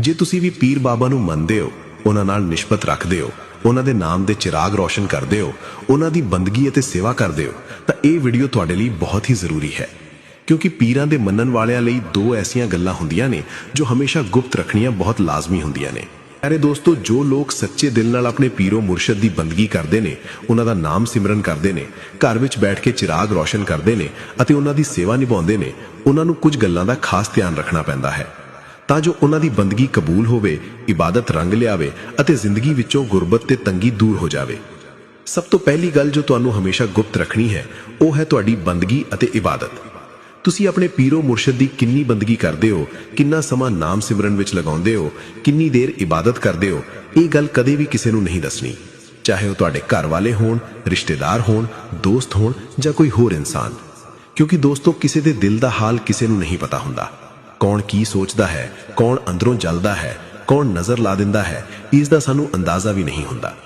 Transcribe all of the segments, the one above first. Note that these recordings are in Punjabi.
ਜੇ ਤੁਸੀਂ ਵੀ ਪੀਰ ਬਾਬਾ ਨੂੰ ਮੰਨਦੇ ਹੋ, ਉਹਨਾਂ ਨਾਲ ਨਿਸ਼ਬਤ ਰੱਖਦੇ ਹੋ, ਉਹਨਾਂ ਦੇ ਨਾਮ ਦੇ ਚਿਰਾਗ ਰੋਸ਼ਨ ਕਰਦੇ ਹੋ, ਉਹਨਾਂ ਦੀ ਬੰਦਗੀ ਅਤੇ ਸੇਵਾ ਕਰਦੇ ਹੋ, ਤਾਂ ਇਹ ਵੀਡੀਓ ਤੁਹਾਡੇ ਲਈ ਬਹੁਤ ਹੀ ਜ਼ਰੂਰੀ ਹੈ। ਕਿਉਂਕਿ ਪੀਰਾਂ ਦੇ ਮੰਨਣ ਵਾਲਿਆਂ ਲਈ ਦੋ ਐਸੀਆਂ ਗੱਲਾਂ ਹੁੰਦੀਆਂ ਨੇ, ਜੋ ਹਮੇਸ਼ਾ ਗੁਪਤ ਰੱਖਣੀਆਂ ਬਹੁਤ ਲਾਜ਼ਮੀ ਹੁੰਦੀਆਂ ਨੇ। ਅਰੇ ਦੋਸਤੋ, ਜੋ ਲੋਕ ਸੱਚੇ ਦਿਲ ਨਾਲ ਆਪਣੇ ਪੀਰੋ ਮੁਰਸ਼ਦ ਦੀ ਬੰਦਗੀ ਕਰਦੇ ਨੇ, ਉਹਨਾਂ ਦਾ ਨਾਮ ਸਿਮਰਨ ਕਰਦੇ ਨੇ, ਘਰ ਵਿੱਚ ਬੈਠ ਕੇ ਚਿਰਾਗ ਰੋਸ਼ਨ ਕਰਦੇ ਨੇ ਅਤੇ ਉਹਨਾਂ ਦੀ ਸੇਵਾ ਨਿਭਾਉਂਦੇ ਨੇ, ਉਹਨਾਂ ਨੂੰ ਕੁਝ ਗੱਲਾਂ ਦਾ ਖਾਸ ਧਿਆਨ ਰੱਖਣਾ ਪੈਂਦਾ ਹੈ। ਤਾਂ ਜੋ ਉਹਨਾਂ ਦੀ ਬੰਦਗੀ ਕਬੂਲ ਹੋਵੇ, ਇਬਾਦਤ ਰੰਗ ਲਿਆਵੇ ਅਤੇ ਜ਼ਿੰਦਗੀ ਵਿੱਚੋਂ ਗੁਰਬਤ ਤੇ ਤੰਗੀ ਦੂਰ ਹੋ ਜਾਵੇ। ਸਭ ਤੋਂ ਪਹਿਲੀ ਗੱਲ ਜੋ ਤੁਹਾਨੂੰ ਹਮੇਸ਼ਾ ਗੁਪਤ ਰੱਖਣੀ ਹੈ, ਉਹ ਹੈ ਤੁਹਾਡੀ ਬੰਦਗੀ ਅਤੇ ਇਬਾਦਤ। ਤੁਸੀਂ ਆਪਣੇ ਪੀਰੋ ਮੁਰਸ਼ਿਦ ਦੀ ਕਿੰਨੀ ਬੰਦਗੀ ਕਰਦੇ ਹੋ, ਕਿੰਨਾ ਸਮਾਂ ਨਾਮ ਸਿਮਰਨ ਵਿੱਚ ਲਗਾਉਂਦੇ ਹੋ, ਕਿੰਨੀ ਦੇਰ ਇਬਾਦਤ ਕਰਦੇ ਹੋ, ਇਹ ਗੱਲ ਕਦੇ ਵੀ ਕਿਸੇ ਨੂੰ ਨਹੀਂ ਦੱਸਣੀ। ਚਾਹੇ ਉਹ ਤੁਹਾਡੇ ਘਰ ਵਾਲੇ ਹੋਣ, ਰਿਸ਼ਤੇਦਾਰ ਹੋਣ, ਦੋਸਤ ਹੋਣ ਜਾਂ ਕੋਈ ਹੋਰ ਇਨਸਾਨ। ਕਿਉਂਕਿ ਦੋਸਤੋ, ਕਿਸੇ ਦੇ ਦਿਲ ਦਾ ਹਾਲ ਕਿਸੇ ਨੂੰ ਨਹੀਂ ਪਤਾ ਹੁੰਦਾ। ਕੌਣ ਕੀ ਸੋਚਦਾ ਹੈ, ਕੌਣ ਅੰਦਰੋਂ ਜਲਦਾ ਹੈ, ਕੌਣ ਨਜ਼ਰ ਲਾ ਦਿੰਦਾ ਹੈ ਇਸ ਦਾ ਸਾਨੂੰ ਅੰਦਾਜ਼ਾ ਵੀ ਨਹੀਂ ਹੁੰਦਾ।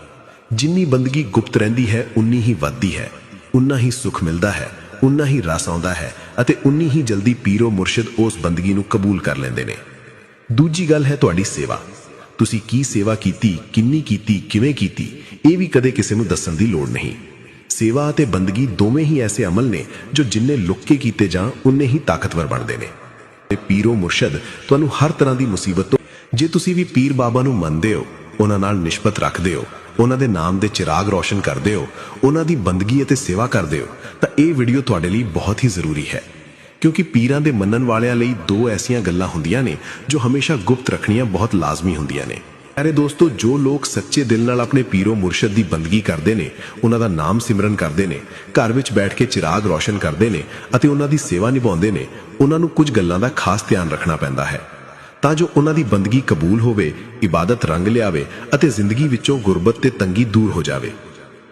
ਜਿੰਨੀ ਬੰਦਗੀ ਗੁਪਤ ਰਹਿੰਦੀ ਹੈ, ਉਨੀ ਹੀ ਵੱਧਦੀ ਹੈ। ਉਨਾ ਹੀ ਸੁੱਖ ਮਿਲਦਾ ਹੈ, ਉਨਾ ਹੀ ਰਸ ਆਉਂਦਾ ਹੈ ਅਤੇ ਉਨੀ ਹੀ ਜਲਦੀ ਪੀਰੋ ਮੁਰਸ਼ਿਦ ਉਸ ਬੰਦਗੀ ਨੂੰ ਕਬੂਲ ਕਰ ਲੈਂਦੇ ਨੇ। ਦੂਜੀ ਗੱਲ ਹੈ ਤੁਹਾਡੀ ਸੇਵਾ। ਤੁਸੀਂ ਕੀ ਸੇਵਾ ਕੀਤੀ, ਕਿੰਨੀ ਕੀਤੀ, ਕਿਵੇਂ ਕੀਤੀ, ਇਹ ਵੀ ਕਦੇ ਕਿਸੇ ਨੂੰ ਦੱਸਣ ਦੀ ਲੋੜ ਨਹੀਂ। ਸੇਵਾ ਅਤੇ ਬੰਦਗੀ ਦੋਵੇਂ ਹੀ ਐਸੇ ਅਮਲ ਨੇ ਜੋ ਜਿੰਨੇ ਲੁੱਕ ਕੇ ਕੀਤੇ ਜਾਣ, ਉਨੇ ਹੀ ਤਾਕਤਵਰ ਬਣਦੇ ਨੇ। ਪੀਰੋ ਮੁਰਸ਼ਦ, ਤੁਹਾਨੂੰ ਹਰ ਤਰ੍ਹਾਂ ਦੀ ਮੁਸੀਬਤ ਤੋਂ ਜੇ ਤੁਸੀਂ ਵੀ ਪੀਰ ਬਾਬਾ ਨੂੰ ਮੰਨਦੇ ਹੋ, ਉਹਨਾਂ ਨਾਲ ਨਿਸ਼ਪਤ ਰੱਖਦੇ ਹੋ, ਉਹਨਾਂ ਦੇ ਨਾਮ ਦੇ ਚਿਰਾਗ ਰੋਸ਼ਨ ਕਰਦੇ ਹੋ, ਉਹਨਾਂ ਦੀ ਬੰਦਗੀ ਅਤੇ ਸੇਵਾ ਕਰਦੇ ਹੋ, ਤਾਂ ਇਹ ਵੀਡੀਓ ਤੁਹਾਡੇ ਲਈ ਬਹੁਤ ਹੀ ਜ਼ਰੂਰੀ ਹੈ। ਕਿਉਂਕਿ ਪੀਰਾਂ ਦੇ ਮੰਨਣ ਵਾਲਿਆਂ ਲਈ ਦੋ ਐਸੀਆਂ ਗੱਲਾਂ ਹੁੰਦੀਆਂ ਨੇ, ਜੋ ਹਮੇਸ਼ਾ ਗੁਪਤ ਰੱਖਣੀਆਂ ਬਹੁਤ ਲਾਜ਼ਮੀ ਹੁੰਦੀਆਂ ਨੇ। ਅਰੇ ਦੋਸਤੋ, ਜੋ ਲੋਕ ਸੱਚੇ ਦਿਲ ਨਾਲ ਆਪਣੇ ਪੀਰੋ ਮੁਰਸ਼ਦ ਦੀ ਬੰਦਗੀ ਕਰਦੇ ਨੇ, ਉਹਨਾਂ ਦਾ ਨਾਮ ਸਿਮਰਨ ਕਰਦੇ ਨੇ, ਘਰ ਵਿੱਚ ਬੈਠ ਕੇ ਚਿਰਾਗ ਰੋਸ਼ਨ ਕਰਦੇ ਨੇ ਅਤੇ ਉਹਨਾਂ ਦੀ ਸੇਵਾ ਨਿਭਾਉਂਦੇ ਨੇ, ਉਹਨਾਂ ਨੂੰ ਕੁਝ ਗੱਲਾਂ ਦਾ ਖਾਸ ਧਿਆਨ ਰੱਖਣਾ ਪੈਂਦਾ ਹੈ। ਤਾਂ ਜੋ ਉਹਨਾਂ ਦੀ ਬੰਦਗੀ ਕਬੂਲ ਹੋਵੇ, ਇਬਾਦਤ ਰੰਗ ਲਿਆਵੇ ਅਤੇ ਜ਼ਿੰਦਗੀ ਵਿੱਚੋਂ ਗੁਰਬਤ ਤੇ ਤੰਗੀ ਦੂਰ ਹੋ ਜਾਵੇ।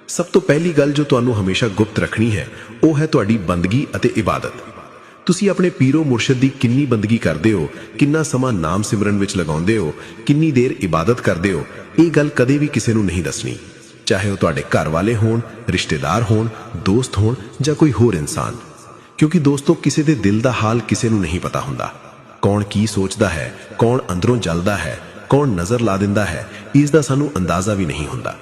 ਸਭ ਤੋਂ ਪਹਿਲੀ ਗੱਲ ਜੋ ਤੁਹਾਨੂੰ ਹਮੇਸ਼ਾ ਗੁਪਤ ਰੱਖਣੀ ਹੈ, ਉਹ ਹੈ ਤੁਹਾਡੀ ਬੰਦਗੀ ਅਤੇ ਇਬਾਦਤ। ਤੁਸੀਂ ਆਪਣੇ ਪੀਰੋ ਮੁਰਸ਼ਿਦ ਦੀ ਕਿੰਨੀ ਬੰਦਗੀ ਕਰਦੇ ਹੋ, ਕਿੰਨਾ ਸਮਾਂ ਨਾਮ ਸਿਮਰਨ ਵਿੱਚ ਲਗਾਉਂਦੇ ਹੋ, ਕਿੰਨੀ ਦੇਰ ਇਬਾਦਤ ਕਰਦੇ ਹੋ, ਇਹ ਗੱਲ ਕਦੇ ਵੀ ਕਿਸੇ ਨੂੰ ਨਹੀਂ ਦੱਸਣੀ। ਚਾਹੇ ਉਹ ਤੁਹਾਡੇ ਘਰ ਵਾਲੇ ਹੋਣ, ਰਿਸ਼ਤੇਦਾਰ ਹੋਣ, ਦੋਸਤ ਹੋਣ ਜਾਂ ਕੋਈ ਹੋਰ ਇਨਸਾਨ। ਕਿਉਂਕਿ ਦੋਸਤੋ, ਕਿਸੇ ਦੇ ਦਿਲ ਦਾ ਹਾਲ ਕਿਸੇ ਨੂੰ ਨਹੀਂ ਪਤਾ ਹੁੰਦਾ। ਕੌਣ ਕੀ ਸੋਚਦਾ ਹੈ, ਕੌਣ ਅੰਦਰੋਂ ਜਲਦਾ ਹੈ, ਕੌਣ ਨਜ਼ਰ ਲਾ ਦਿੰਦਾ ਹੈ, ਇਸ ਦਾ ਸਾਨੂੰ ਅੰਦਾਜ਼ਾ ਵੀ ਨਹੀਂ ਹੁੰਦਾ।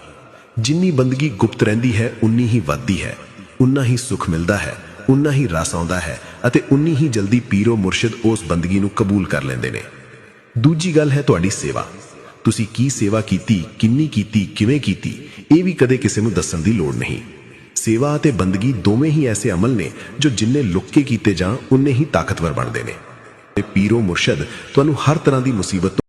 ਜਿੰਨੀ ਬੰਦਗੀ ਗੁਪਤ ਰਹਿੰਦੀ ਹੈ, ਉਨੀ ਹੀ ਵੱਧਦੀ ਹੈ, ਉਨਾ ਹੀ ਸੁੱਖ ਮਿਲਦਾ ਹੈ। ਉਨਾ ਹੀ ਰਸ ਆਉਂਦਾ ਹੈ ਅਤੇ ਉਨੀ ਹੀ ਜਲਦੀ ਪੀਰੋ ਮੁਰਸ਼ਿਦ ਉਸ ਬੰਦਗੀ ਨੂੰ ਕਬੂਲ ਕਰ ਲੈਂਦੇ ਨੇ। ਦੂਜੀ ਗੱਲ ਹੈ ਤੁਹਾਡੀ ਸੇਵਾ। ਤੁਸੀਂ ਕੀ ਸੇਵਾ ਕੀਤੀ, ਕਿੰਨੀ ਕੀਤੀ, ਕਿਵੇਂ ਕੀਤੀ, ਇਹ ਵੀ ਕਦੇ ਕਿਸੇ ਨੂੰ ਦੱਸਣ ਦੀ ਲੋੜ ਨਹੀਂ। ਸੇਵਾ ਅਤੇ ਬੰਦਗੀ ਦੋਵੇਂ ਹੀ ਐਸੇ ਅਮਲ ਨੇ ਜੋ ਜਿੰਨੇ ਲੁੱਕ ਕੇ ਕੀਤੇ ਜਾਣ, ਉਨੇ ਹੀ ਤਾਕਤਵਰ ਬਣਦੇ ਨੇ। ਤੇ ਪੀਰੋ ਮੁਰਸ਼ਦ, ਤੁਹਾਨੂੰ ਹਰ ਤਰ੍ਹਾਂ ਦੀ ਮੁਸੀਬਤ